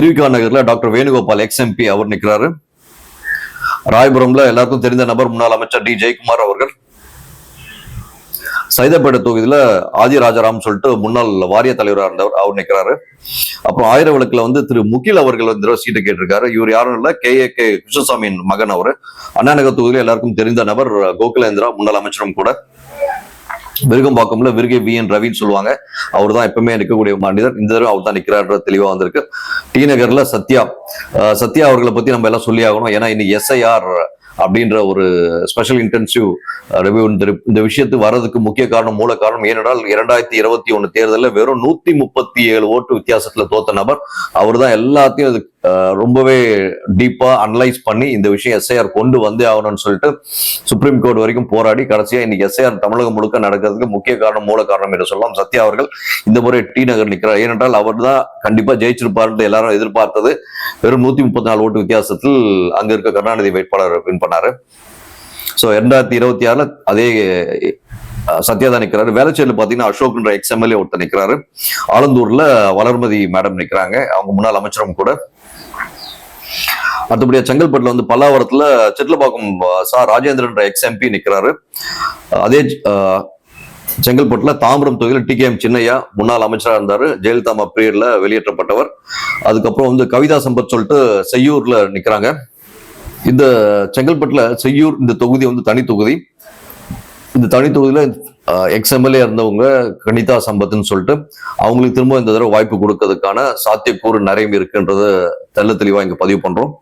திருவிகா நகர்ல doctor Venugopal ex-MP அவர் நிற்கிறாரு ராயபுரம்ல எல்லாருக்கும் தெரிந்த நபர் முன்னாள் அமைச்சர் டி ஜெயக்குமார் அவர்கள். சைதாப்பேட்டை தொகுதியில் ஆதி ராஜாராம் சொல்லிட்டு முன்னாள் வாரிய தலைவராக இருந்தவர் அவர் நிற்கிறாரு அப்புறம் ஆயிரம் விளக்கில் வந்து திரு முகில் அவர்கள் வந்து சீட்டு கேட்டிருக்காரு. இவர் யாரும் இல்லை கே. ஏ. கே. கிருஷ்ணசாமியின் மகன் அவர். அண்ணாநகர் தொகுதியில் எல்லாருக்கும் தெரிந்த நபர் கோகுலேந்திரா முன்னாள் அமைச்சரும் கூட. விருகம்பாக்கம்ல விருகை வி என் ரவின்னு சொல்லுவாங்க. அவர் தான் எப்பவுமே நிற்கக்கூடிய மனிதர். இந்த தடவை அவர் தான் நிற்கிறார் தெளிவா வந்திருக்கு. டி நகர்ல சத்யா. சத்யா அவர்களை பத்தி நம்ம எல்லாம் சொல்லி ஆகணும். ஏன்னா இன்னைக்கு எஸ்ஐஆர் அப்படின்ற ஒரு ஸ்பெஷல் இன்டென்சிவ் ரிவ்யூ இந்த விஷயத்து வர்றதுக்கு முக்கிய காரணம் மூல காரணம் ஏனென்றால் இரண்டாயிரத்தி இருபத்தி ஒன்னு தேர்தலில் வெறும் நூத்தி முப்பத்தி ஏழு ஓட்டு வித்தியாசத்துல தோத்த நபர். அவர் தான் எல்லாத்தையும் அது ரொம்பவே டீப்பா அனலைஸ் பண்ணி இந்த விஷயம் எஸ்ஐஆர் கொண்டு வந்தே ஆகணும்னு சொல்லிட்டு சுப்ரீம் கோர்ட் வரைக்கும் போராடி கடைசியா இன்னைக்கு எஸ்ஐஆர் தமிழகம் முழுக்க நடக்கிறதுக்கு முக்கிய காரணம் மூல காரணம் என்று சொல்லலாம். சத்யா அவர்கள் இந்த முறை டி நகர் நிற்கிறார். ஏனென்றால் அவர் தான் கண்டிப்பா ஜெயிச்சிருப்பார்னு எல்லாரும் எதிர்பார்த்தது. வெறும் நூத்தி முப்பத்தி நாலு ஓட்டு வித்தியாசத்தில் அங்க இருக்க கருணாநிதி வேட்பாளர் வின் பண்ணாரு. ஸோ இரண்டாயிரத்தி இருபத்தி ஆறுல அதே சத்யா தான் நிற்கிறாரு. வேலைச்சேரியில் பார்த்தீங்கன்னா அசோக்ன்ற எக்ஸ் எம்எல்ஏ ஒருத்தர் நிற்கிறாரு. ஆலந்தூர்ல வளர்மதி மேடம் நிற்கிறாங்க. அவங்க முன்னாள் அமைச்சரும் கூட. அடுத்தபடியா செங்கல்பட்டுல வந்து பல்லாவரத்துல செட்டிலப்பாக்கம் சார் சா. ராஜேந்திரன்ற எக்ஸ் எம்பி நிற்கிறாரு அதே அஹ், செங்கல்பட்டுல தாம்பரம் தொகுதியில் டி கே எம் சின்னையா முன்னாள் அமைச்சராக இருந்தாரு. ஜெயலலிதா அம்மா பீரியட்ல வெளியேற்றப்பட்டவர். அதுக்கப்புறம் வந்து கவிதா சம்பத் சொல்லிட்டு செய்யூர்ல நிக்கிறாங்க. இந்த செங்கல்பட்டுல செய்யூர் இந்த தொகுதி வந்து தனி தொகுதி. இந்த தனி தொகுதியில எக்ஸ் எம்எல்ஏ இருந்தவங்க கணிதா சம்பத்னு சொல்லிட்டு அவங்களுக்கு திரும்ப இந்த தடவை வாய்ப்பு கொடுக்கறதுக்கான சாத்தியக்கூறு நிறைய இருக்குன்றது தெல்ல தெளிவா இங்க பதிவு பண்றோம்.